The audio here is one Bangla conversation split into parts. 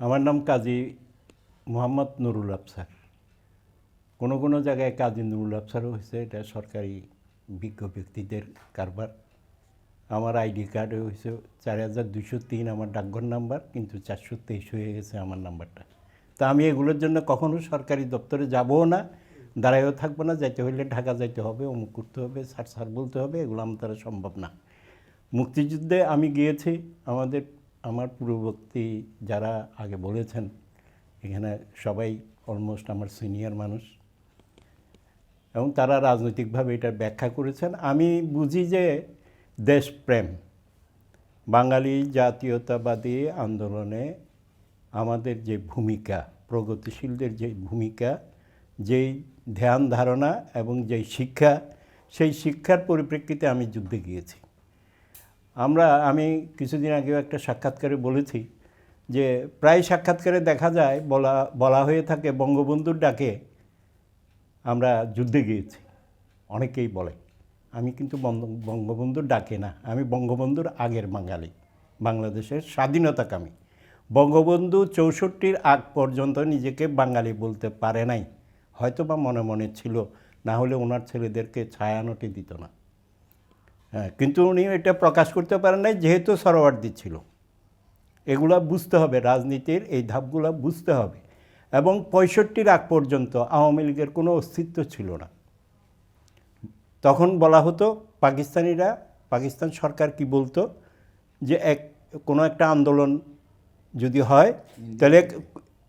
আমার নাম কাজী মোহাম্মদ নুরুল আফসার কোনো কোনো জায়গায় কাজী নুরুল আফসারও হয়েছে, এটা সরকারি বিজ্ঞ ব্যক্তিদের কারবার। আমার আইডি কার্ডে হয়েছে, চার হাজার দুশো তিন আমার ডাকঘর নাম্বার, কিন্তু চারশো তেইশ হয়ে গেছে আমার নাম্বারটা। তা আমি এগুলোর জন্য কখনো সরকারি দপ্তরে যাবও না, দাঁড়ায়ও থাকব না, যাইতে হইলে ঢাকা যাইতে হবে, অমুক করতে হবে, স্যার স্যার বলতে হবে, এগুলো আমার দ্বারা সম্ভব না। মুক্তিযুদ্ধে আমি গিয়েছি, আমাদের আমার পূর্ববর্তী যারা আগে বলেছেন, এখানে সবাই অলমোস্ট আমার সিনিয়র মানুষ। এবং তারা রাজনৈতিকভাবে এটার ব্যাখ্যা করেছেন। আমি বুঝি যে দেশপ্রেম, বাঙালি জাতীয়তাবাদী আন্দোলনে আমাদের যে ভূমিকা, প্রগতিশীলদের যে ভূমিকা, যেই ধ্যান ধারণা এবং যেই শিক্ষা, সেই শিক্ষার পরিপ্রেক্ষিতে আমি যুদ্ধে গিয়েছি। আমরা, আমি কিছুদিন আগেও একটা সাক্ষাৎকারে বলেছি যে প্রায় সাক্ষাৎকারে দেখা যায়, বলা বলা হয়ে থাকে বঙ্গবন্ধুর ডাকে আমরা যুদ্ধে গিয়েছি। অনেকেই বলে, আমি কিন্তু বঙ্গ- বঙ্গবন্ধুর ডাকে না, আমি বঙ্গবন্ধুর আগের বাঙালি, বাংলাদেশের স্বাধীনতাকামী। বঙ্গবন্ধু চৌষট্টির আগ পর্যন্ত নিজেকে বাঙালি বলতে পারে নাই হয়তো বা মনে মনে ছিল, না হলে ওনার ছেলেদেরকে ছায়ানটি দিত না। হ্যাঁ কিন্তু উনি এটা প্রকাশ করতে পারেন নাই, যেহেতু সরোয়ার্দি ছিল। এগুলা বুঝতে হবে, রাজনীতির এই ধাপগুলো বুঝতে হবে। এবং পঁয়ষট্টির আগ পর্যন্ত আওয়ামী লীগের কোনো অস্তিত্ব ছিল না। তখন বলা হতো, পাকিস্তানিরা, পাকিস্তান সরকার কি বলতো, যে এক, কোনো একটা আন্দোলন যদি হয়, তাহলে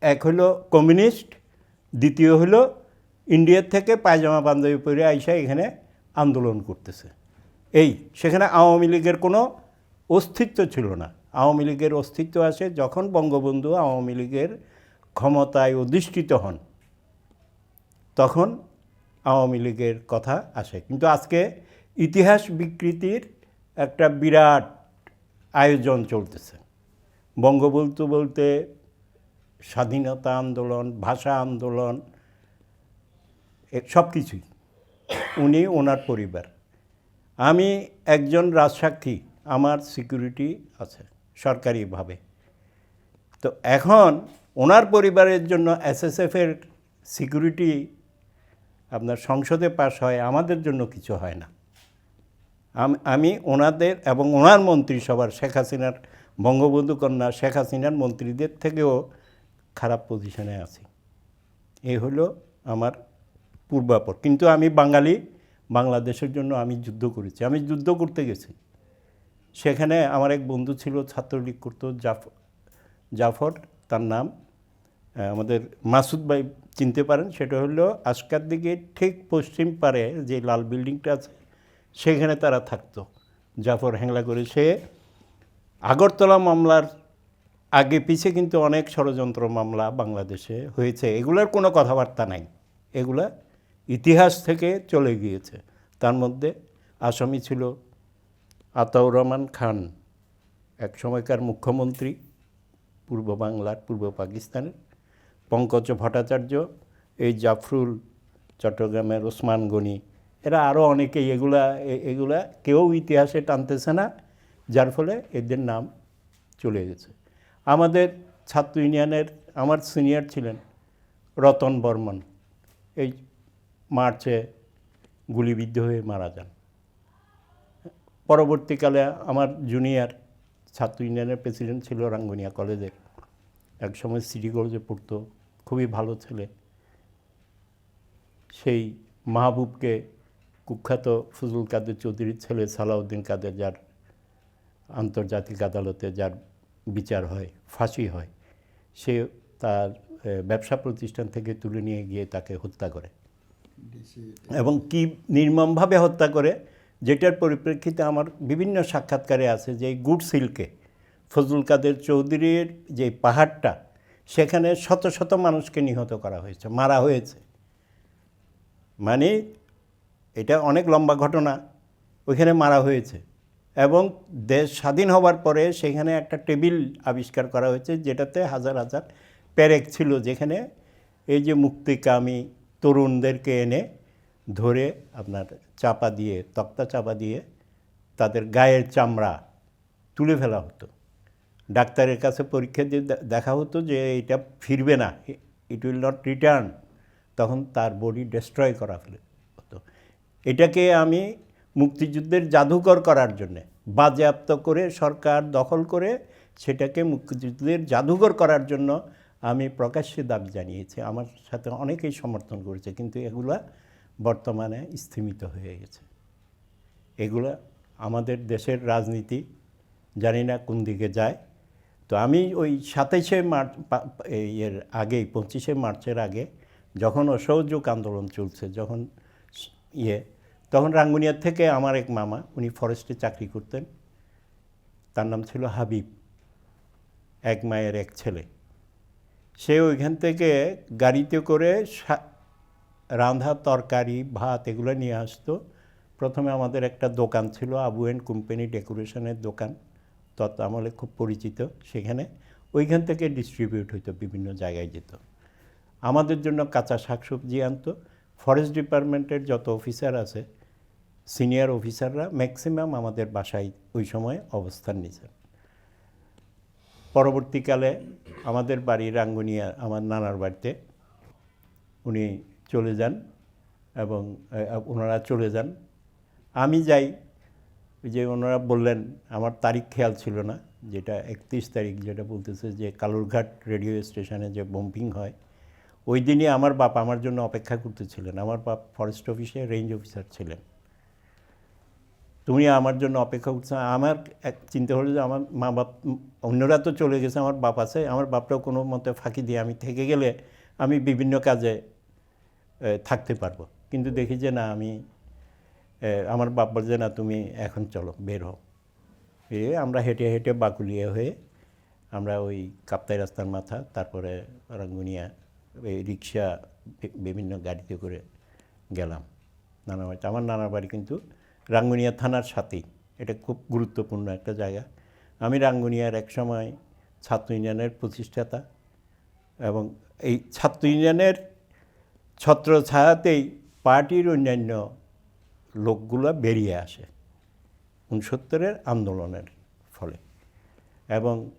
এক হলো কমিউনিস্ট, দ্বিতীয় হলো ইন্ডিয়ার থেকে পায়জামা বান্ধবী পরে আইসা এখানে আন্দোলন করতেছে। এই, সেখানে আওয়ামী লীগের কোনো অস্তিত্ব ছিল না। আওয়ামী লীগের অস্তিত্ব আসে যখন বঙ্গবন্ধু আওয়ামী লীগের ক্ষমতায় অধিষ্ঠিত হন, তখন আওয়ামী লীগের কথা আসে। কিন্তু আজকে ইতিহাস বিকৃতির একটা বিরাট আয়োজন চলতেছে। বঙ্গবন্ধু বলতে স্বাধীনতা আন্দোলন, ভাষা আন্দোলন সব কিছুই উনি ওনার পরিবার। আমি একজন রাজসাক্ষী, আমার সিকিউরিটি আছে, সরকারিভাবে। তো এখন ওনার পরিবারের জন্য এসএসএফের সিকিউরিটি আপনার সংসদে পাশ হয়, আমাদের জন্য কিছু হয় না। আমি ওনাদের এবং ওনার মন্ত্রিসভার, শেখ হাসিনার, বঙ্গবন্ধু কন্যা শেখ হাসিনার মন্ত্রীদের থেকেও খারাপ পজিশনে আছি। এই হলো আমার পূর্বাপর। কিন্তু আমি বাঙালি বাংলাদেশের জন্য আমি যুদ্ধ করেছি। আমি যুদ্ধ করতে গেছি। সেখানে আমার এক বন্ধু ছিল, ছাত্রলীগ করতো, জাফ, জাফর, তার নাম আমাদের মাসুদ ভাই চিনতে পারেন, সেটা হলো আজকার দিকে ঠিক পশ্চিম পারে যে লাল বিল্ডিংটা আছে, সেখানে তারা থাকতো। জাফর হ্যাংলা করে, সে আগরতলা মামলার আগে পিছে কিন্তু অনেক ষড়যন্ত্র মামলা বাংলাদেশে হয়েছে। এগুলোর কোনো কথাবার্তা নাই। এগুলা ইতিহাস থেকে চলে গিয়েছে। তার মধ্যে আসামি ছিল আতাউর রহমান খান, এক সময়কার মুখ্যমন্ত্রী, পূর্ব বাংলার, পূর্ব পাকিস্তানের, পঙ্কজ ভট্টাচার্য, এই জাফরুল চট্টগ্রামের ওসমান গনি। এরা আরও অনেকেই এগুলা এগুলা কেউ ইতিহাসে টানতেছে না, যার ফলে এদের নাম চলে গেছে। আমাদের ছাত্র ইউনিয়নের, আমার সিনিয়র ছিলেন রতন বর্মন। এই মার্চে গুলিবিদ্ধ হয়ে মারা যান। পরবর্তীকালে আমার জুনিয়র ছাত্র ইউনিয়নের প্রেসিডেন্ট ছিল রাঙ্গুনিয়া কলেজের। একসময় সিটি কলেজে পড়তো, খুবই ভালো ছেলে। সেই মাহবুবকে কুখ্যাত ফজল কাদের চৌধুরীর ছেলে সালাউদ্দিন কাদের, যার আন্তর্জাতিক আদালতে যার বিচার হয়, ফাঁসি হয়, সে তার ব্যবসা প্রতিষ্ঠান থেকে তুলে নিয়ে গিয়ে তাকে হত্যা করে। এবং কি নির্মমভাবে হত্যা করে, যেটার পরিপ্রেক্ষিতে আমার বিভিন্ন সাক্ষাৎকারে আছে যে গুড সিল্কে, ফজলুল কাদের চৌধুরীর যে পাহাড়টা, সেখানে শত শত মানুষকে নিহত করা হয়েছে, মারা হয়েছে। মানে এটা অনেক লম্বা ঘটনা, ওইখানে মারা হয়েছে। এবং দেশ স্বাধীন হওয়ার পরে সেখানে একটা টেবিল আবিষ্কার করা হয়েছে, যেটাতে হাজার হাজার প্যারেক ছিল, যেখানে এই যে মুক্তিকামী তরুণদেরকে এনে ধরে আপনার চাপা দিয়ে, তক্তা চাপা দিয়ে তাদের গায়ের চামড়া তুলে ফেলা হতো। ডাক্তারের কাছে পরীক্ষা দিয়ে দেখা হতো যে এটা ফিরবে না ইট উইল নট রিটার্ন তখন তার বডি ডেস্ট্রয় করা ফেলে, হতো। এটাকে আমি মুক্তিযুদ্ধের জাদুকর করার জন্যে বাজেয়াপ্ত করে সরকার দখল করে সেটাকে মুক্তিযুদ্ধের জাদুঘর করার জন্য আমি প্রকাশ্যে দাবি জানিয়েছি, আমার সাথে অনেকেই সমর্থন করেছে, কিন্তু এগুলা বর্তমানে স্থিমিত হয়ে গেছে। এগুলা আমাদের দেশের রাজনীতি, জানি না কোন দিকে যায়। তো আমি ওই সাতাইশে মার্চ এর আগেই, পঁচিশে মার্চের আগে যখন অসহযোগ আন্দোলন চলছে, যখন ইয়ে তখন রাঙ্গুনিয়ার থেকে আমার এক মামা, উনি ফরেস্টে চাকরি করতেন। তার নাম ছিল হাবিব, এক মায়ের এক ছেলে। সে ওইখান থেকে গাড়িতে করে রান্ধা তরকারি, ভাত এগুলো নিয়ে আসতো। প্রথমে আমাদের একটা দোকান ছিল, আবু অ্যান্ড কোম্পানি ডেকোরেশনের দোকান তত আমলে খুব পরিচিত সেখানে। ওইখান থেকে ডিস্ট্রিবিউট হইতো, বিভিন্ন জায়গায় যেত। আমাদের জন্য কাঁচা শাকসবজি আনতো। ফরেস্ট ডিপার্টমেন্টের যত অফিসার আছে, সিনিয়র অফিসাররা ম্যাক্সিমাম আমাদের বাসায় ওই সময় অবস্থান নিয়েছেন। পরবর্তীকালে আমাদের বাড়ি রাঙ্গুনিয়া, আমার নানার বাড়িতে উনি চলে যান এবং ওনারা চলে যান। আমি যাই যে ওনারা বললেন, আমার তারিখ খেয়াল ছিল না, যেটা একত্রিশ তারিখ যেটা বলতেছে যে কালুরঘাট রেডিও স্টেশনে যে বম্পিং হয়, ওই দিনই আমার বাপ আমার জন্য অপেক্ষা করতেছিলেন। আমার বাপ ফরেস্ট অফিসে রেঞ্জ অফিসার ছিলেন। তুমি আমার জন্য অপেক্ষা করছ। আমার এক চিন্তা হলো যে আমার মা বাপ, অন্যরা তো চলে গেছে, আমার বাপ আছে, আমার বাপটাও কোনো মতে ফাঁকি দিয়ে আমি থেকে গেলে আমি বিভিন্ন কাজে থাকতে পারব। কিন্তু দেখি যে না, আমি আমার বাপ বলছে, না, তুমি এখন চলো, বের হও। এ, আমরা হেঁটে হেঁটে বাকুলিয়া হয়ে আমরা ওই কাপ্তাই রাস্তার মাথা, তারপরে রাঙ্গুনিয়া এই রিক্সা, বিভিন্ন গাড়িতে করে গেলাম। নানা বাড়িতে, আমার নানার বাড়ি কিন্তু রাঙ্গুনিয়া থানার সাথেই। এটা খুব গুরুত্বপূর্ণ একটা জায়গা। আমি রাঙ্গুনিয়ার এক সময় ছাত্র ইউনিয়নের প্রতিষ্ঠাতা এবং এই ছাত্র ইউনিয়নের ছত্র ছায়াতেই পার্টির অন্যান্য লোকগুলো বেরিয়ে আসে উনসত্তরের আন্দোলনের ফলে। এবং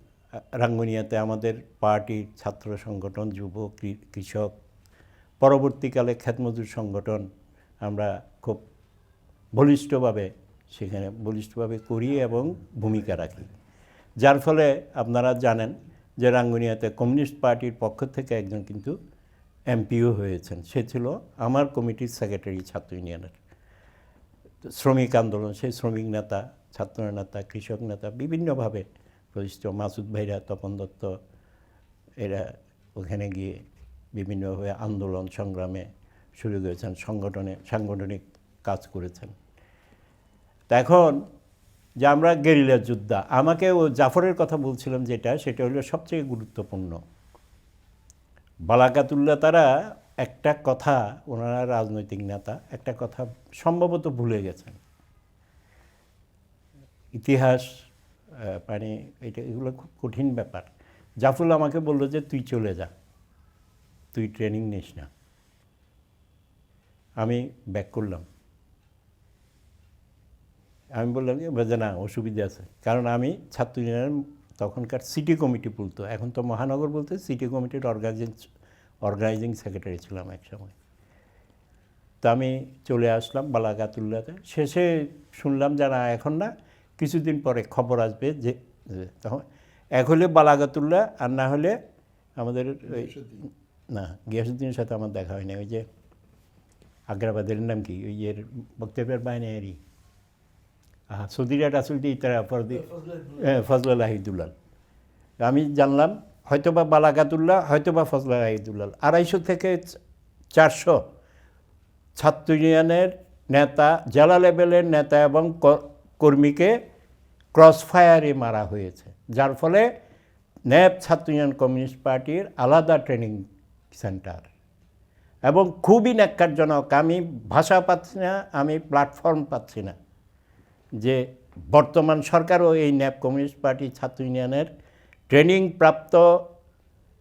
রাঙ্গুনিয়াতে আমাদের পার্টির ছাত্র সংগঠন, যুব কৃষক, পরবর্তীকালে খ্যাতমজুর সংগঠন আমরা বলিষ্ঠভাবে, সেখানে বলিষ্ঠভাবে করি এবং ভূমিকা রাখি। যার ফলে আপনারা জানেন যে রাঙ্গুনিয়াতে কমিউনিস্ট পার্টির পক্ষ থেকে একজন কিন্তু এমপিও হয়েছেন। সে ছিল আমার কমিটির সেক্রেটারি ছাত্র ইউনিয়নের। শ্রমিক আন্দোলন, সেই শ্রমিক নেতা, ছাত্র নেতা, কৃষক নেতা, বিভিন্নভাবে প্রতিষ্ঠিত। মাসুদ ভাইরা, তপন দত্ত, এরা ওখানে গিয়ে বিভিন্নভাবে আন্দোলন সংগ্রামে শুরু করেছেন। সংগঠনে, সাংগঠনিক কাজ করেছেন। এখন যে আমরা গেরিলা যোদ্ধা, আমাকে ও জাফরের কথা বলছিলাম যেটা, সেটা হলো সবচেয়ে গুরুত্বপূর্ণ। বালাকাতুল্লাহ তারা একটা কথা, ওনারা রাজনৈতিক নেতা, একটা কথা সম্ভবত ভুলে গেছেন। ইতিহাস মানে এটা এগুলো খুব কঠিন ব্যাপার। জাফরুল আমাকে বলল যে, তুই চলে যা। তুই ট্রেনিং নিস না। আমি ব্যাক করলাম। আমি বললাম যে বাজে না অসুবিধা আছে। কারণ আমি ছাত্র ইউনিয়নের তখনকার সিটি কমিটি বলতো এখন তো মহানগর বলতে সিটি কমিটির অর্গানাইজিং অর্গানাইজিং সেক্রেটারি ছিলাম এক সময়। তো আমি চলে আসলাম বালাগাতুল্লাতে শেষে শুনলাম যে না এখন না কিছুদিন পরে খবর আসবে যে যে তখন এক হলে বালাগাতুল্লাহ আর না হলে আমাদের ওই না গিয়াসুদ্দিনের সাথে আমার দেখা হয়নি। ওই যে আগ্রাবাদের নাম কি? ওই এর বক্তব্যের বাইনারি হ্যাঁ সৌদিরা রাসুল দি তারা ফরদি হ্যাঁ ফজল আহিদুল্লাল আমি জানলাম হয়তোবা বালাগাতুল্লাহ হয়তোবা ফজল আহিদুল্লাল আড়াইশো থেকে চারশো ছাত্র ইউনিয়নের নেতা জেলা লেভেলের নেতা এবং কর্মীকে ক্রস ফায়ারে মারা হয়েছে। যার ফলে ন্যাপ ছাত্র ইউনিয়ন কমিউনিস্ট পার্টির আলাদা ট্রেনিং সেন্টার। এবং খুবই ন্যাক্কারজনক। আমি ভাষা পাচ্ছি না আমি প্ল্যাটফর্ম পাচ্ছি না। যে বর্তমান সরকারও এই ন্যাপ কমিউনিস্ট পার্টি ছাত্র ইউনিয়নের ট্রেনিং প্রাপ্ত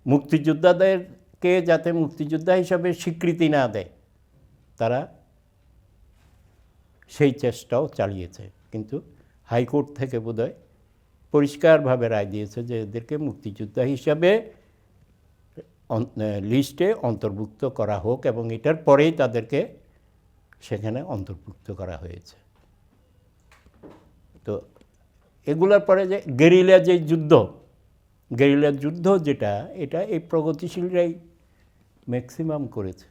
মুক্তিযোদ্ধাদেরকে যাতে মুক্তিযোদ্ধা হিসাবে স্বীকৃতি না দেয়, তারা সেই চেষ্টাও চালিয়েছে। কিন্তু হাইকোর্ট থেকে বোধহয় পরিষ্কারভাবে রায় দিয়েছে যে এদেরকে মুক্তিযোদ্ধা হিসাবে লিস্টে অন্তর্ভুক্ত করা হোক এবং এটার পরেই তাদেরকে সেখানে অন্তর্ভুক্ত করা হয়েছে। তো এগুলোর পরে যে গেরিলা যে যুদ্ধ গেরিলা যুদ্ধ যেটা, এটা এই প্রগতিশীলরাই ম্যাক্সিমাম করেছে।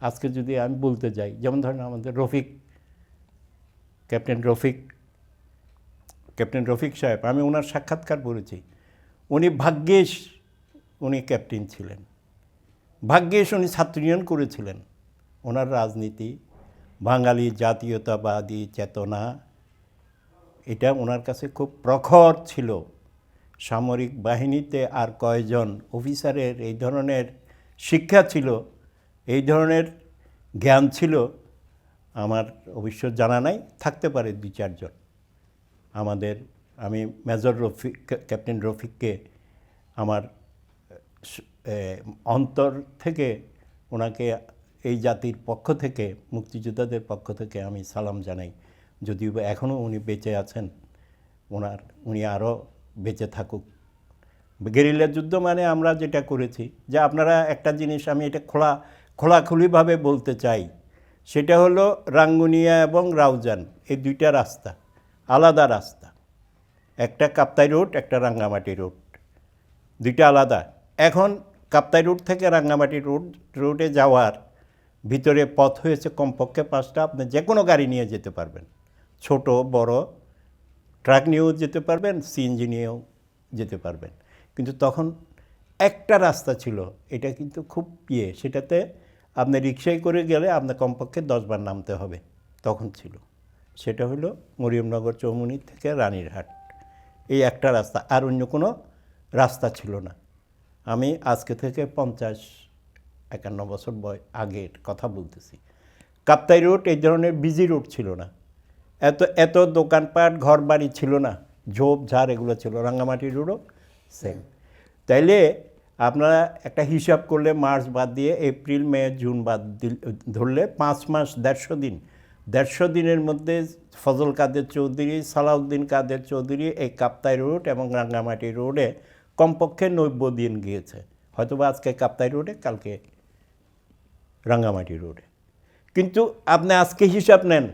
আজকে যদি আমি বলতে যাই, যেমন ধরেন আমাদের রফিক, ক্যাপ্টেন রফিক ক্যাপ্টেন রফিক সাহেব, আমি ওনার সাক্ষাৎকার পড়েছি। উনি ভাগ্যেশ উনি ক্যাপ্টেন ছিলেন। ভাগ্যেশ উনি ছাত্র ইউনিয়ন করেছিলেন। ওনার রাজনীতি, বাঙালি জাতীয়তাবাদী চেতনা এটা ওনার কাছে খুব প্রখর ছিল। সামরিক বাহিনীতে আর কয়জন অফিসারের এই ধরনের শিক্ষা ছিল, এই ধরনের জ্ঞান ছিল, আমার অবশ্য জানা নাই, থাকতে পারে দুই চারজন। আমাদের, আমি মেজর রফিক, ক্যাপ্টেন রফিককে আমার অন্তর থেকে ওনাকে এই জাতির পক্ষ থেকে, মুক্তিযোদ্ধাদের পক্ষ থেকে আমি সালাম জানাই। যদিও এখনও উনি বেঁচে আছেন, ওনার, উনি আরও বেঁচে থাকুক। গেরিলা যুদ্ধ মানে আমরা যেটা করেছি, যে আপনারা একটা জিনিস আমি এটা খোলা, খোলাখুলিভাবে বলতে চাই, সেটা হলো রাঙ্গুনিয়া এবং রাউজান, এই দুইটা রাস্তা, আলাদা রাস্তা। একটা কাপ্তাই রোড, একটা রাঙ্গামাটি রোড, দুইটা আলাদা। এখন কাপ্তাই রোড থেকে রাঙ্গামাটি রোড, রোডে যাওয়ার ভিতরে পথ হয়েছে কমপক্ষে পাঁচটা, আপনি যে কোনো গাড়ি নিয়ে যেতে পারবেন। ছোট, বড়, ট্রাক নিয়েও যেতে পারবেন সিএনজি নিয়েও যেতে পারবেন। কিন্তু তখন একটা রাস্তা ছিল, এটা কিন্তু খুব ইয়ে সেটাতে আপনি রিক্সায় করে গেলে আপনার কমপক্ষে দশবার নামতে হবে, তখন ছিল। সেটা হলো মরিয়মনগর চৌমুনি থেকে রানীরহাট। এই একটা রাস্তা, আর অন্য কোনো রাস্তা ছিল না। আমি আজকে থেকে পঞ্চাশ একান্ন বছর বয়, আগের কথা বলতেছি। কাপ্তাই রোড এই ধরনের বিজি রোড ছিল না। এত এত দোকানপাট ঘর বাড়ি ছিল না। ঝোপ, ঝাড় এগুলো ছিল। রাঙ্গামাটি রোডও সেম তাইলে আপনারা একটা হিসাব করলে মার্চ বাদ দিয়ে এপ্রিল, মে, জুন বাদ ধরলে পাঁচ মাস, দেড়শো দিন। দেড়শো দিনের মধ্যে ফজল কাদের চৌধুরী, সালাউদ্দিন কাদের চৌধুরী এই কাপ্তাই রোড এবং রাঙ্গামাটি রোডে কমপক্ষে নব্বই দিন গিয়েছে। হয়তোবা আজকে কাপ্তাই রোডে কালকে রাঙ্গামাটি রোডে কিন্তু আপনি আজকে হিসাব নেন।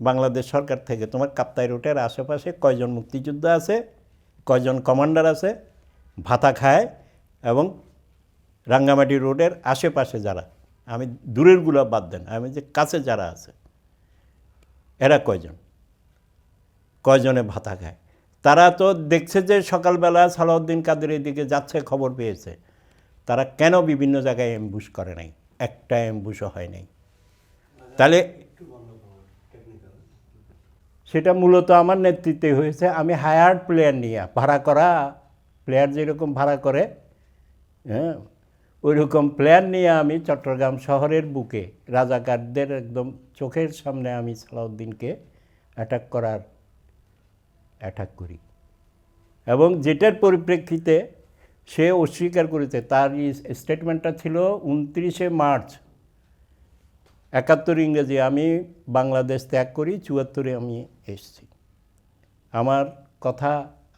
বাংলাদেশ সরকার থেকে তোমার কাপ্তাই রোডের আশেপাশে কয়জন মুক্তিযোদ্ধা আছে, কয়জন কমান্ডার আছে, ভাতা খায় এবং রাঙ্গামাটি রোডের আশেপাশে যারা, আমি দূরেরগুলো বাদ দেন, আমি যে কাছে যারা আছে, এরা কয়জন? কয়জনে ভাতা খায়? তারা তো দেখছে যে সকালবেলা সালাউদ্দিন কাদের এদিকে যাচ্ছে, খবর পেয়েছে। তারা কেন বিভিন্ন জায়গায় এমবুশ করে নাই? একটা এমবুশও হয় নাই। তাহলে সেটা মূলত আমার নেতৃত্বে হয়েছে। আমি হায়ার্ড প্লেয়ার নিয়ে, ভাড়া করা প্লেয়ার যেরকম ভাড়া করে হ্যাঁ ওই রকম প্লেয়ার নিয়ে আমি চট্টগ্রাম শহরের বুকে, রাজাকারদের একদম চোখের সামনে আমি সালাউদ্দিনকে অ্যাটাক করার অ্যাটাক করি। এবং যেটার পরিপ্রেক্ষিতে সে অস্বীকার করেছে তার স্টেটমেন্টটা ছিল উনত্রিশে মার্চ একাত্তর ইংরেজি আমি বাংলাদেশ ত্যাগ করি, চুয়াত্তরে আমি এসেছি। আমার কথা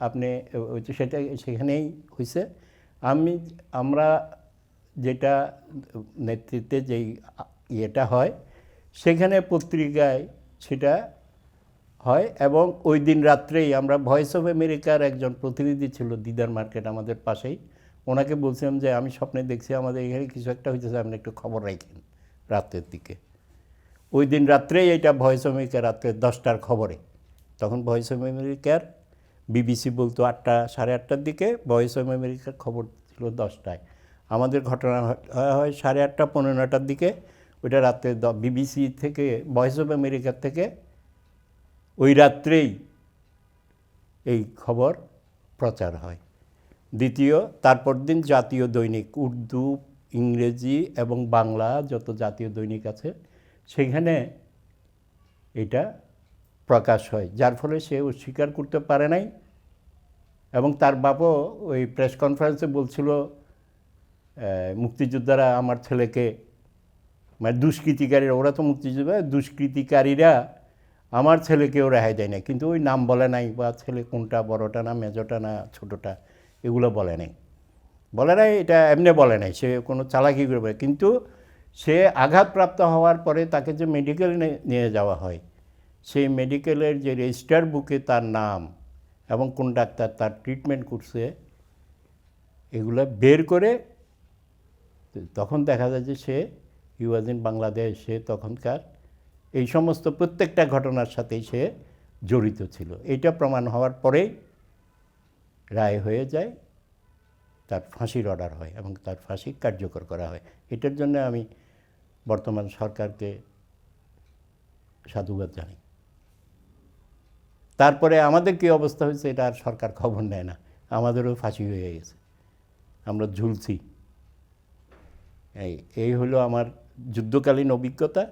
আপনি সেটা সেখানেই হয়েছে আমি, আমরা যেটা নেতৃত্বে যেই ইয়েটা হয়, সেখানে পত্রিকায় সেটা হয় এবং ওই দিন রাত্রেই আমরা ভয়েস অফ আমেরিকার একজন প্রতিনিধি ছিল দিদার মার্কেট আমাদের পাশেই। ওনাকে বলছিলাম যে, আমি স্বপ্নে দেখছি আমাদের এখানে কিছু একটা হইতেছে, আপনি একটু খবর রাখেন। রাতের দিকে। ওই দিন রাত্রেই এটা ভয়েস অফ আমেরিকা রাত্রে দশটার খবরে। তখন ভয়েস অফ আমেরিকার বিবিসি বলতো আটটা, সাড়ে আটটার দিকে ভয়েস অফ আমেরিকার খবর ছিল দশটায়। আমাদের ঘটনা হয়- সাড়ে আটটা, পনেরো নটার দিকে ওইটা রাত্রে বিবিসি থেকে ভয়েস অফ আমেরিকার থেকে ওই রাত্রেই এই খবর প্রচার হয়। দ্বিতীয়, তারপর দিন জাতীয় দৈনিক উর্দু ইংরেজি এবং বাংলা যত জাতীয় দৈনিক আছে, সেখানে এটা প্রকাশ হয়, যার ফলে সে অস্বীকার করতে পারে নাই। এবং তার বাপও ওই প্রেস কনফারেন্সে বলছিল মুক্তিযোদ্ধারা আমার ছেলেকে মানে দুষ্কৃতিকারীরা, ওরা তো মুক্তিযোদ্ধা, দুষ্কৃতিকারীরা আমার ছেলেকেও রেহাই দেয় না কিন্তু ওই নাম বলে নাই, বা ছেলে কোনটা বড়টা না মেজোটা না, ছোটোটা, এগুলো বলে নাই। বলে নাই, এটা এমনি বলে নাই, সে কোনো চালাকি করবে। কিন্তু সে আঘাতপ্রাপ্ত হওয়ার পরে তাকে যে মেডিকেল নিয়ে যাওয়া হয়, সেই মেডিকেলের যে রেজিস্টার বুকে তার নাম এবং কোন ডাক্তার তার ট্রিটমেন্ট করছে, এগুলো বের করে তখন দেখা যায় যে সে ইউয়াজ ইন বাংলাদেশ সে তখনকার এই সমস্ত প্রত্যেকটা ঘটনার সাথেই সে জড়িত ছিল। এটা প্রমাণ হওয়ার পরেই রায় হয়ে যায়। তার ফাঁসির অর্ডার হয় এবং তার ফাঁসি কার্যকর করা হয়। এটার জন্য আমি বর্তমান সরকারকে সাধুবাদ জানাই। তারপরে আমাদের কী অবস্থা হয়েছে এটা আর সরকার খবর নেয় না। আমাদেরও ফাঁসি হয়ে গেছে। আমরা ঝুলছি। এই এই হলো আমার যুদ্ধকালীন অভিজ্ঞতা।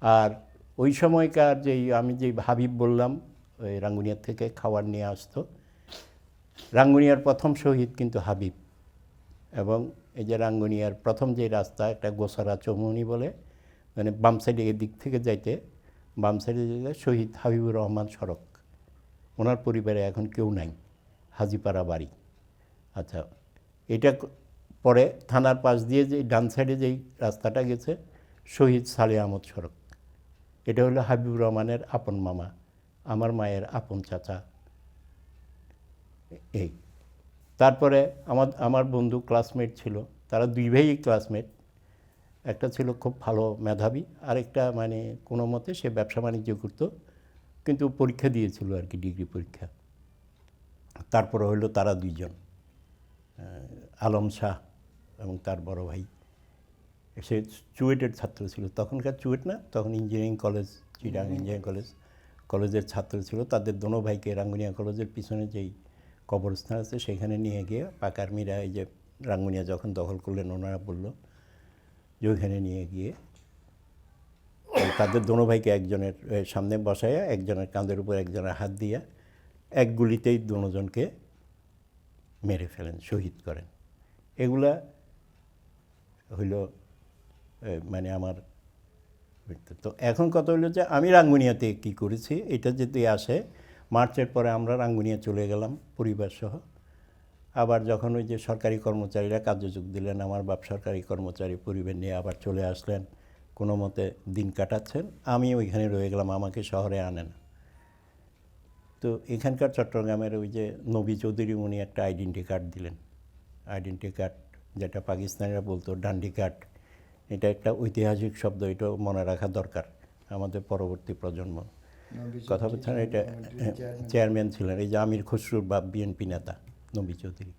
আর ওই সময়কার যেই, আমি যে হাবিব বললাম, ওই রাঙ্গুনিয়ার থেকে খাবার নিয়ে আসতো। রাঙ্গুনিয়ার প্রথম শহীদ কিন্তু হাবিব। এবং এই যে রাঙ্গুনিয়ার প্রথম যে রাস্তা, একটা গোসারা চৌমুনি বলে মানে বাম সাইডে এদিক থেকে যাইতে, বাম সাইডে যেতে শহীদ হাবিবুর রহমান সড়ক। ওনার পরিবারে এখন কেউ নাই, হাজিপাড়া বাড়ি। আচ্ছা এটা পরে থানার পাশ দিয়ে যে ডান সাইডে যেই রাস্তাটা গেছে, শহীদ সালে আহমদ সড়ক। এটা হলো হাবিবুর রহমানের আপন মামা, আমার মায়ের আপন চাচা। এই। তারপরে আমার আমার বন্ধু ক্লাসমেট ছিল তারা দুই ভাই ক্লাসমেট একটা ছিল খুব ভালো মেধাবী আরেকটা মানে কোনো মতে সে ব্যবসা বাণিজ্য করতো কিন্তু পরীক্ষা দিয়েছিল আর কি ডিগ্রি পরীক্ষা। তারপরে হলো তারা দুইজন আলম শাহ এবং তার বড় ভাই। সে চুয়েটের ছাত্র ছিল তখনকার চুয়েট না তখন engineering college Chittagong engineering college কলেজের ছাত্র ছিল। তাদের দোনো ভাইকে রাঙ্গুনিয়া কলেজের পিছনে যেই কবরস্থান আছে, সেখানে নিয়ে গিয়ে পাকার মিরা এই যে রাঙ্গুনিয়া যখন দখল করলেন, ওনারা বলল যে ওইখানে নিয়ে গিয়ে তাদের দোনো ভাইকে একজনের সামনে বসাইয়া একজনের কাঁধের উপর একজনের হাত দিয়া এক গুলিতেই দোনোজনকে মেরে ফেলেন, শহীদ করেন। এগুলা হইল মানে আমার তো এখন কথা হলো যে আমি রাঙ্গুনিয়াতে কি করেছি, এটা যদি আসে মার্চের পরে আমরা রাঙ্গুনিয়া চলে গেলাম পরিবার সহ আবার যখন ওই যে সরকারি কর্মচারীরা কার্যযোগ দিলেন, আমার বাপ সরকারি কর্মচারী পরিবার নিয়ে আবার চলে আসলেন, কোনো মতে দিন কাটাচ্ছেন, আমি ওইখানে রয়ে গেলাম, আমাকে শহরে আনেন। তো এখানকার চট্টগ্রামের ওই যে নবী চৌধুরী, উনি একটা আইডেন্টি কার্ড দিলেন। আইডেন্টি কার্ড যেটা পাকিস্তানিরা বলতো, ডান্ডি কার্ড। এটা একটা ঐতিহাসিক শব্দ, এটাও মনে রাখা দরকার আমাদের পরবর্তী প্রজন্ম। কথা বলছেন এটা চেয়ারম্যান। ছিলেন এই যে আমির খসরুর বাপ বিএনপি নেতা নবী চৌধুরী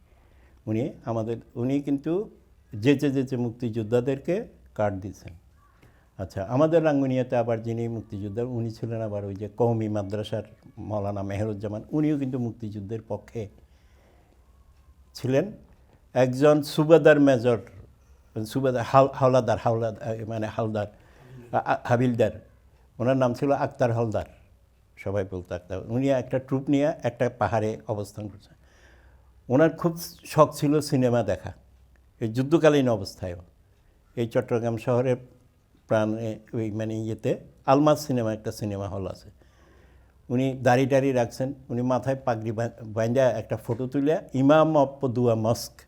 উনি আমাদের উনি কিন্তু যেচে যেচে মুক্তিযোদ্ধাদেরকে কার্ড দিয়েছেন। আচ্ছা আমাদের রাঙ্গুনিয়াতে আবার যিনি মুক্তিযোদ্ধা উনি ছিলেন আবার ওই যে কৌমি মাদ্রাসার মৌলানা মেহরুজ্জামান উনিও কিন্তু মুক্তিযুদ্ধের পক্ষে ছিলেন। একজন সুবেদার মেজর সুবেদার হাল- হাওলাদার হাওলাদার মানে হালদার হাবিলদার ওনার নাম ছিল আক্তার হালদার সবাই বলতো আক্তার উনি একটা ট্রুপ নিয়ে একটা পাহাড়ে অবস্থান করছেন ওনার খুব শখ ছিল সিনেমা দেখা। এই যুদ্ধকালীন অবস্থায়ও। এই চট্টগ্রাম শহরের প্রাণে ওই মানে ইয়েতে আলমাস সিনেমা একটা সিনেমা হল আছে। উনি দাড়ি টাড়ি রাখছেন। উনি মাথায় পাগড়ি বাঁধা একটা ফটো তুলে ইমাম অপদুয়া মস্ক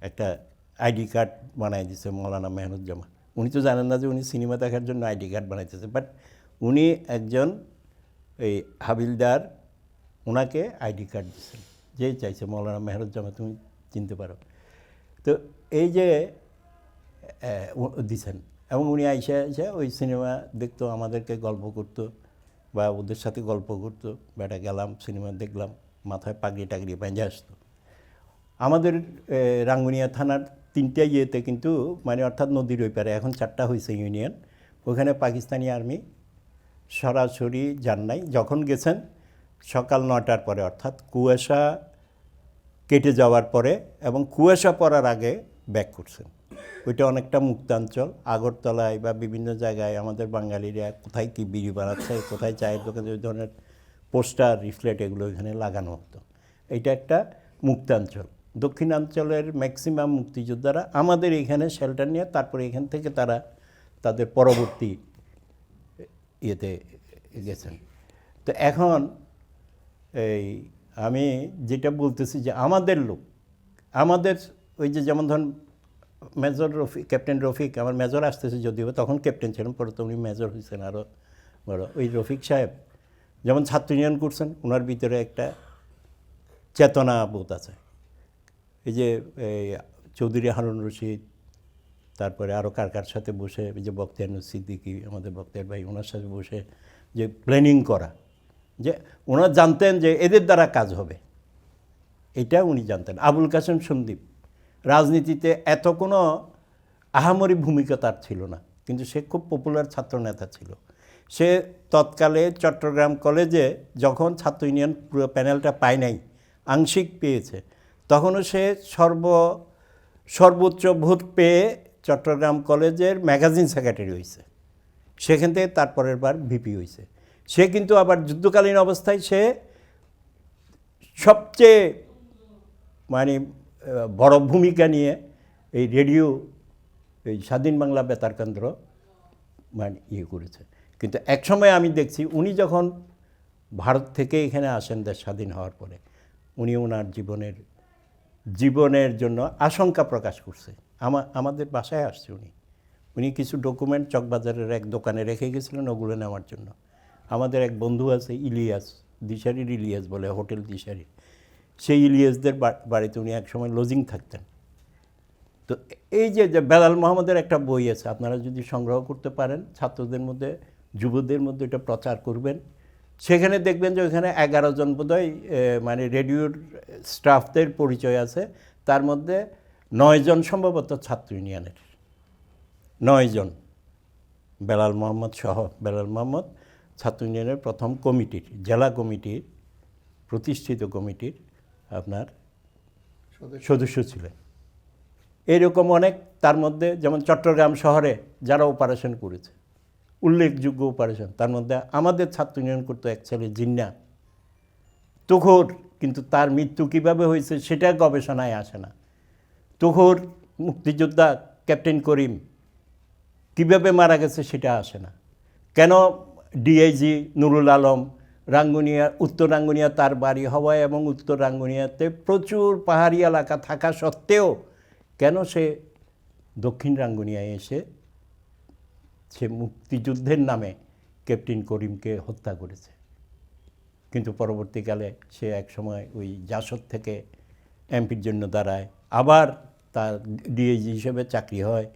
একটা আইডি কার্ড বানাই দিছে মৌলানা মেহনুজ্জামান। উনি তো জানেন না যে উনি সিনেমা দেখার জন্য আইডি কার্ড বানাইতেছে। বাট উনি একজন এই হাবিলদার ওনাকে আইডি কার্ড দিচ্ছেন যে চাইছে, মৌলানা মেহরুজ্জামান, তুমি চিনতে পারো। তো এই যে দিছেন। এবং উনি আইসা আইসা ওই সিনেমা দেখতো, আমাদেরকে গল্প করতো বা ওদের সাথে গল্প করতো। বেটা গেলাম, সিনেমা দেখলাম, মাথায় পাগড়ি টাগড়ি বেঁধে আসতো। আমাদের রাঙ্গুনিয়া থানার তিনটা ইয়েতে কিন্তু মানে অর্থাৎ নদীর ওই পারে, এখন চারটা হয়েছে ইউনিয়ন। ওখানে পাকিস্তানি আর্মি সরাসরি যান নাই যখন গেছেন, সকাল নটার পরে, অর্থাৎ কুয়াশা কেটে যাওয়ার পরে এবং কুয়াশা পড়ার আগে ব্যাক করছেন। ওইটা অনেকটা মুক্তাঞ্চল। আগরতলায় বা বিভিন্ন জায়গায় আমাদের বাঙালিরা কোথায় কী বিড়ি বানাচ্ছে, কোথায় চায়ের দোকানে ওই ধরনের পোস্টার, রিফ্লেট এগুলো এখানে লাগানো হতো। এটা একটা মুক্তাঞ্চল। দক্ষিণাঞ্চলের ম্যাক্সিমাম মুক্তিযোদ্ধারা আমাদের এখানে শেল্টার নিয়ে, তারপরে এখান থেকে তারা তাদের পরবর্তী ইয়েতে গেছেন। তো এখন এই আমি যেটা বলতেছি যে আমাদের লোক, আমাদের ওই যে যেমন ধরুন মেজর রফিক, ক্যাপ্টেন রফিক, আমার মেজর আসতেছে যদিও, তখন ক্যাপ্টেন ছিলেন পরে তো উনি মেজর হয়েছেন আরও বড়। ওই রফিক সাহেব যেমন ছাত্র ইউনিয়ন করছেন ওনার ভিতরে একটা চেতনা বোধ আছে। এই যে চৌধুরী হারুন রশিদ তারপরে আরও কার কার সাথে বসে যে বক্তিয়ানুর সিদ্দিকি, আমাদের বক্তিয়ার ভাই, ওনার সাথে বসে যে প্ল্যানিং করা, যে ওনারা জানতেন যে এদের দ্বারা কাজ হবে। এটা উনি জানতেন। আবুল কাসেম সন্দীপ, রাজনীতিতে এত কোনো আহামরি ভূমিকা তার ছিল না, কিন্তু সে খুব পপুলার ছাত্র নেতা ছিল। সে তৎকালে চট্টগ্রাম কলেজে যখন ছাত্র ইউনিয়ন পুরো প্যানেলটা পায় নাই, আংশিক পেয়েছে, তখনও সে সর্ব, সর্বোচ্চ ভোট পেয়ে চট্টগ্রাম কলেজের ম্যাগাজিন সেক্রেটারি হয়েছে সেখান থেকে তারপরের বার ভিপি হয়েছে সে কিন্তু আবার যুদ্ধকালীন অবস্থায় সে সবচেয়ে মানে বড় ভূমিকা নিয়ে এই রেডিও, এই স্বাধীন বাংলা বেতার কেন্দ্র মানে ইয়ে করেছে। কিন্তু একসময় আমি দেখছি উনি যখন ভারত থেকে এখানে আসেন দেশ স্বাধীন হওয়ার পরে, উনি ওনার জীবনের জীবনের জন্য আশঙ্কা প্রকাশ করছে। আমা আমাদের বাসায় আসছে উনি। উনি কিছু ডকুমেন্ট চকবাজারের এক দোকানে রেখে গেছিলেন ওগুলো নেওয়ার জন্য। আমাদের এক বন্ধু আছে, ইলিয়াস, দিশারির ইলিয়াস বলে, হোটেল দিশারি সেই ইলিয়াসদের বাড়িতে উনি একসময় লজিং থাকতেন। তো এই যে যে বেলাল মোহাম্মদের একটা বই আছে, আপনারা যদি সংগ্রহ করতে পারেন, ছাত্রদের মধ্যে, যুবদের মধ্যে এটা প্রচার করবেন। সেখানে দেখবেন যে ওইখানে এগারো জন বোধহয় মানে রেডিওর স্টাফদের পরিচয় আছে। তার মধ্যে নয়জন সম্ভবত ছাত্র ইউনিয়নের। নয়জন। বেলাল মোহাম্মদ সহ বেলাল মোহাম্মদ ছাত্র ইউনিয়নের প্রথম কমিটির জেলা কমিটির প্রতিষ্ঠিত কমিটির আপনার সদস্য। ছিলেন। এরকম অনেক তার মধ্যে যেমন চট্টগ্রাম শহরে যারা অপারেশন করেছে উল্লেখযোগ্য অপারেশন তার মধ্যে আমাদের ছাত্র ইউনিয়ন করতো এক ছেলে জিন্না। তুখোর কিন্তু তার মৃত্যু কীভাবে হয়েছে সেটা গবেষণায় আসে না। তুখোর মুক্তিযোদ্ধা ক্যাপ্টেন করিম কীভাবে মারা গেছে সেটা আসে না। কেন ডিআইজি নুরুল আলম রাঙ্গুনিয়া, উত্তর রাঙ্গুনিয়া তার বাড়ি হওয়ায় এবং উত্তর রাঙ্গুনিয়াতে প্রচুর পাহাড়ি এলাকা থাকা সত্ত্বেও কেন সে দক্ষিণ রাঙ্গুনিয়ায় এসে সে মুক্তিযুদ্ধের নামে ক্যাপ্টেন করিমকে হত্যা করেছে। কিন্তু পরবর্তীকালে সে এক সময় ওই জাসদ থেকে এমপির জন্য দাঁড়ায়। আবার তার ডিএজি হিসেবে চাকরি হয়।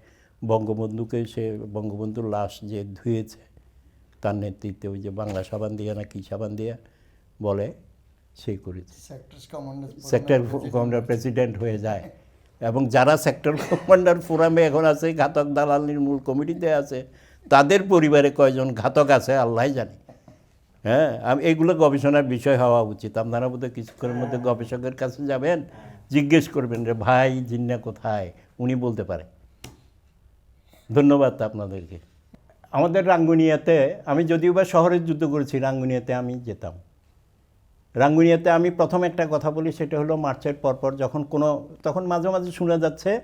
বঙ্গবন্ধুকে সে বঙ্গবন্ধুর লাশ যে ধুয়েছে তার নেতৃত্বে ওই যে বাংলা সাবান দিয়ে না কী সাবান দিয়ে বলে সেই করেছে। Sector commander president. হয়ে যায়। এবং যারা সেক্টর কমান্ডার ফোরামে এখন আছে ঘাতক দালাল নির্মূল কমিটিতে আছে তাদের পরিবারে কয়জন ঘাতক আছে আল্লাহ জানে। হ্যাঁ আমি এইগুলো গবেষণার বিষয় হওয়া উচিত। আপনারা বোধহয় কিছুক্ষণের মধ্যে গবেষকের কাছে যাবেন। জিজ্ঞেস করবেন রে ভাই, জিন্না কোথায়? উনি বলতে পারে। ধন্যবাদ আপনাদেরকে। আমাদের রাঙ্গুনিয়াতে, আমি যদিও বা শহরের যুদ্ধ করেছি, রাঙ্গুনিয়াতে আমি যেতাম। রাঙ্গুনিয়াতে আমি প্রথম একটা কথা বলি, সেটা হলো মার্চের পরপর যখন কোনো, তখন মাঝে মাঝে শোনা যাচ্ছে,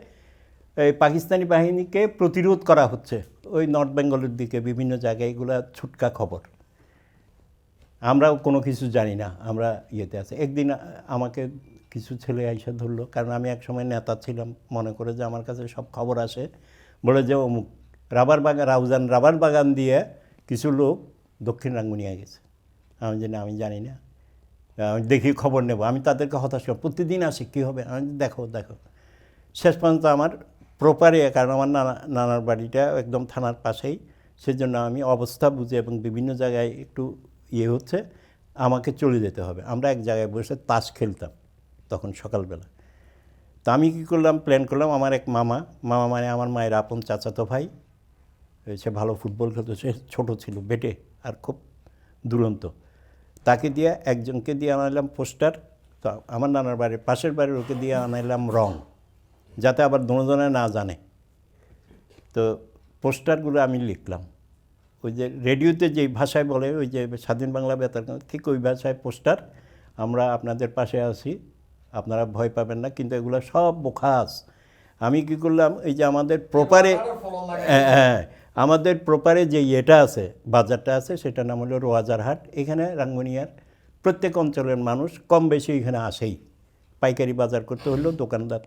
এই পাকিস্তানি বাহিনীকে প্রতিরোধ করা হচ্ছে। ওই নর্থ বেঙ্গলের দিকে বিভিন্ন জায়গায় এগুলা ছুটকা খবর। আমরাও কোনো কিছু জানি না, আমরা ইয়েতে আছে। একদিন আমাকে কিছু ছেলে আইসা ধরলো, কারণ আমি এক সময় নেতা ছিলাম, মনে করে যে আমার কাছে সব খবর আসে। বলে যে অমুক রাবার বাগান রাউজান রাবার বাগান দিয়ে কিছু লোক দক্ষিণ রাঙ্গুনিয়া গেছে। আমি জানি আমি জানি না। আমি দেখি খবর নেব, আমি তাদেরকে হতাশ করি, প্রতিদিন আসি, কী হবে? আমি দেখো দেখো। শেষ পর্যন্ত আমার প্রপারে কারণ আমার নানা, নানার বাড়িটা একদম থানার পাশেই, সেজন্য আমি অবস্থা বুঝে এবং বিভিন্ন জায়গায় একটু ইয়ে হচ্ছে আমাকে চলে যেতে হবে। আমরা এক জায়গায় বসে তাস খেলতাম তখন সকালবেলা। তা আমি কী করলাম প্ল্যান করলাম, আমার এক মামা মামা মানে আমার মায়ের আপন চাচাতো ভাই, সে ভালো ফুটবল খেলতো, সে ছোটো ছিল, বেটে আর খুব দুরন্ত। তাকে দিয়ে একজনকে দিয়ে আনাইলাম পোস্টার, তো আমার নানার বাড়ির পাশের বাড়ির ওকে দিয়ে আনাইলাম রং, যাতে আবার দুজনে না জানে। তো পোস্টারগুলো আমি লিখলাম। ওই যে রেডিওতে যেই ভাষায় বলে ওই যে স্বাধীন বাংলা বেতার কেন্দ্র, ঠিক ওই ভাষায় পোস্টার আমরা আপনাদের পাশে আছি আপনারা ভয় পাবেন না কিন্তু এগুলো সব বোখাস আমি কি করলাম এই যে আমাদের প্রপারে হ্যাঁ হ্যাঁ আমাদের প্রপারে যে ইয়েটা আছে বাজারটা আছে সেটার নাম হলো রোয়াজারহাট। এখানে রাঙ্গুনিয়ার প্রত্যেক অঞ্চলের মানুষ কম বেশি এখানে আসেই। পাইকারি বাজার করতে হলেও দোকানদার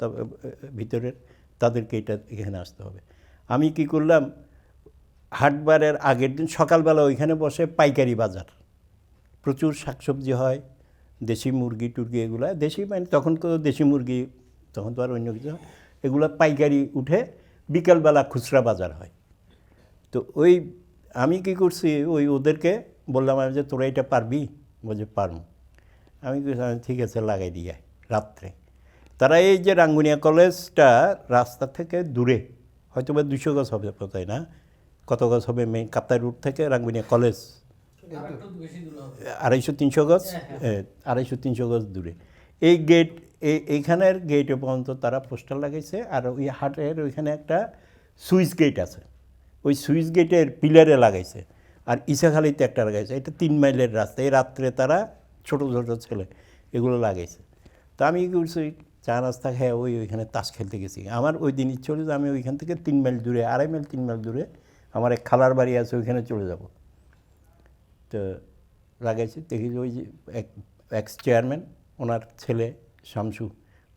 ভিতরের তাদেরকে এটা এখানে আসতে হবে। আমি কি করলাম হাটবারের আগের দিন সকালবেলা ওইখানে বসে পাইকারি বাজার। প্রচুর শাকসবজি হয়, দেশি মুরগি, টুরগি এগুলো, দেশি মানে তখন তো দেশি মুরগি, তখন তো আর অন্য কিছু। এগুলো পাইকারি উঠে বিকালবেলা খুচরা বাজার হয়। তো ওই আমি কি করছি, ওই ওদেরকে বললাম, আমি যে তোরা এটা পারবি? বলছে পারব। আমি ঠিক আছে, লাগাই দিয়ে রাত্রে। তারা এই যে রাঙ্গুনিয়া কলেজটা রাস্তা থেকে দূরে হয়তো বা দুশো গজ হবে কোথায় না? কত গজ হবে মেন কাপ্তাই রুট থেকে রাঙ্গুনিয়া কলেজ? আড়াইশো তিনশো গজ? আড়াইশো তিনশো গজ দূরে। এই গেট এই এইখানের গেটে পর্যন্ত তারা পোস্টার লাগাইছে আর ওই হাটের ওইখানে একটা সুইচ গেট আছে। ওই সুইচ গেটের পিলারে লাগাইছে আর ইসাখালিতে একটা লাগাইছে। এটা তিন মাইলের রাস্তা। এই রাত্রে তারা ছোট ছোট ছেলে এগুলো লাগাইছে। তা আমি কি করছি? চা নাস্তা খেয়ে ওই ওইখানে তাস খেলতে গেছি। আমার ওই দিন ইচ্ছে হলো যে আমি ওইখান থেকে তিন মাইল দূরে আড়াই মাইল তিন মাইল দূরে আমার এক খালার বাড়ি আছে, ওইখানে চলে যাব। তো লাগাইছি, দেখি ওই যে এক এক্স চেয়ারম্যান ওনার ছেলে শামসু,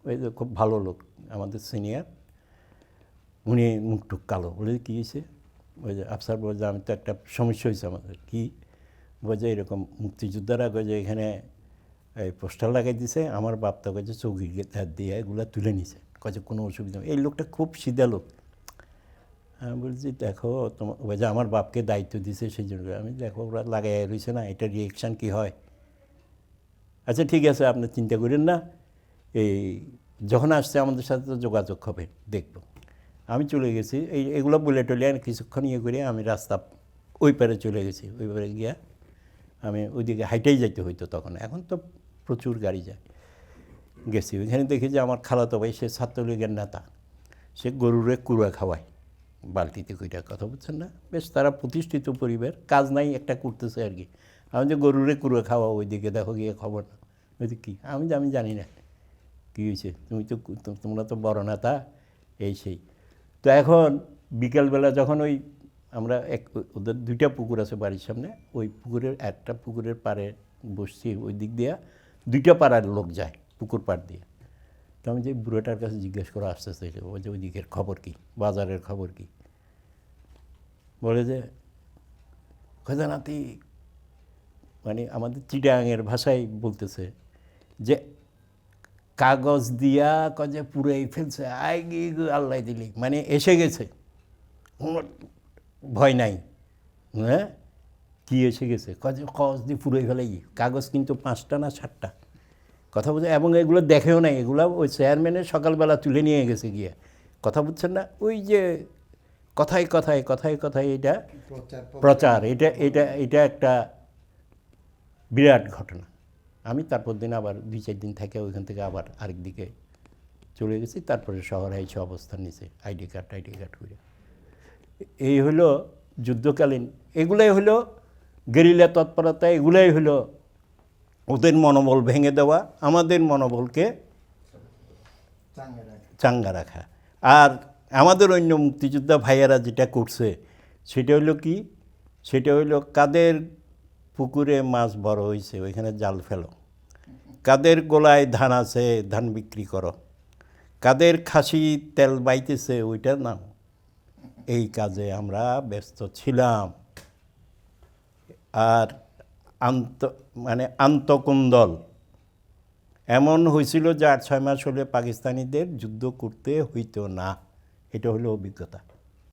ওই যে খুব ভালো লোক, আমাদের সিনিয়র উনি মুখটুক কালো, বলে কী হয়েছে ওই যে আফসার বলে যে, আমি তো একটা সমস্যা হয়েছে আমাদের। কি? বলছে এরকম মুক্তিযোদ্ধারা যে, এখানে এই পোস্টার লাগাই দিছে, আমার বাপ তো কয়েছে চৌকি দিয়ে এগুলো তুলে নিছে। কয়েছে কোনো অসুবিধা। এই লোকটা খুব সিধা লোক। আমি বলছি, দেখো তোমার ওই যে আমার বাপকে দায়িত্ব দিছে সেই জন্য আমি দেখো, ওরা লাগাই রয়েছে না, এটা রিয়েকশান কী হয়? আচ্ছা ঠিক আছে, আপনি চিন্তা করেন না। এই, যখন আসছে আমাদের সাথে তো যোগাযোগ হবে, দেখব। আমি চলে গেছি, এই, এগুলো বলে টলে আর কিছুক্ষণ ইয়ে করে আমি রাস্তা, ওই পারে চলে গেছি, ওই পারে গিয়া আমি ওইদিকে হাইটাই যাইতে হইতো তখন। এখন তো প্রচুর গাড়ি যায়। গেছি, ওইখানে দেখি যে আমার খালাতো ভাই, সে ছাত্রলীগের নেতা। সে গরুরে কুড়া খাওয়ায়। বালতিতে কইটা কথা বুঝছেন না। বেশ, তারা প্রতিষ্ঠিত পরিবার, কাজ নাই, একটা করতেছে আর কি। আমি যে গরুরে কুড়া খাওয়া ওইদিকে দেখো গিয়ে খবর না। ওইদিকে কী? আমি আমি জানি না। কী হয়েছে তুমি তো- তোমরা তো বড় নেতা, এই সেই। তো এখন বিকেলবেলা যখন ওই আমরা এক, ওদের দুইটা পুকুর আছে বাড়ির সামনে, ওই পুকুরের, একটা পুকুরের পাড়ে বসছি ওই দিক দিয়ে দুইটা পাড়ার লোক যায় পুকুর পাড় দিয়ে। তো আমি যে বুড়োটার কাছে জিজ্ঞেস করে আসতে চাইছি ও যে ওই দিকের খবর কী? বাজারের খবর কী? বলে যে খোঁজানাতি মানে আমাদের চিটাঙের ভাষায় বলতেছে যে, কাগজ দিয়া কজে পুরাই ফেলছে, আই গি আল্লাহ দিলি। মানে এসে গেছে। কোনো ভয় নাই। হ্যাঁ? কী এসে গেছে? কজে কাগজ দিয়ে পুরাই ফেলাই কাগজ কিন্তু পাঁচটা না সাতটা? কথা বলছে এবং এগুলো দেখেও নাই এগুলো ওই চেয়ারম্যানের সকালবেলা তুলে নিয়ে গেছে গিয়ে। কথা বুঝছেন না ওই যে কথায় কথায় কথায় কথায় এটা প্রচার এটা এটা এটা একটা বিরাট ঘটনা। আমি তারপর দিন আবার দুই চার দিন থেকে ওইখান থেকে আবার আরেক দিকে চলে গেছি তারপরে শহরে এসে অবস্থান নিছে আইডি কার্ড আইডি কার্ড করে এই হলো যুদ্ধকালীন এগুলাই হলো গেরিলা তৎপরতা এগুলাই হলো ওদের মনোবল ভেঙে দেওয়া, আমাদের মনোবলকে চাঙ্গা রাখা। আর আমাদের অন্য মুক্তিযোদ্ধা ভাইয়েরা যেটা করছে, সেটা হলো কি? সেটা হলো কাদের পুকুরে মাছ বড় হয়েছে, ওইখানে জাল ফেলো। কাদের গোলায় ধান আছে, ধান বিক্রি করো। কাদের খাসি তেল বাইতেছে ওইটা নাও এই কাজে আমরা ব্যস্ত ছিলাম। আর আন্ত মানে আন্তকুন্দল। এমন হয়েছিল যে আট ছয় মাস হলে পাকিস্তানিদের যুদ্ধ করতে হইতো না। এটা হলো অভিজ্ঞতা।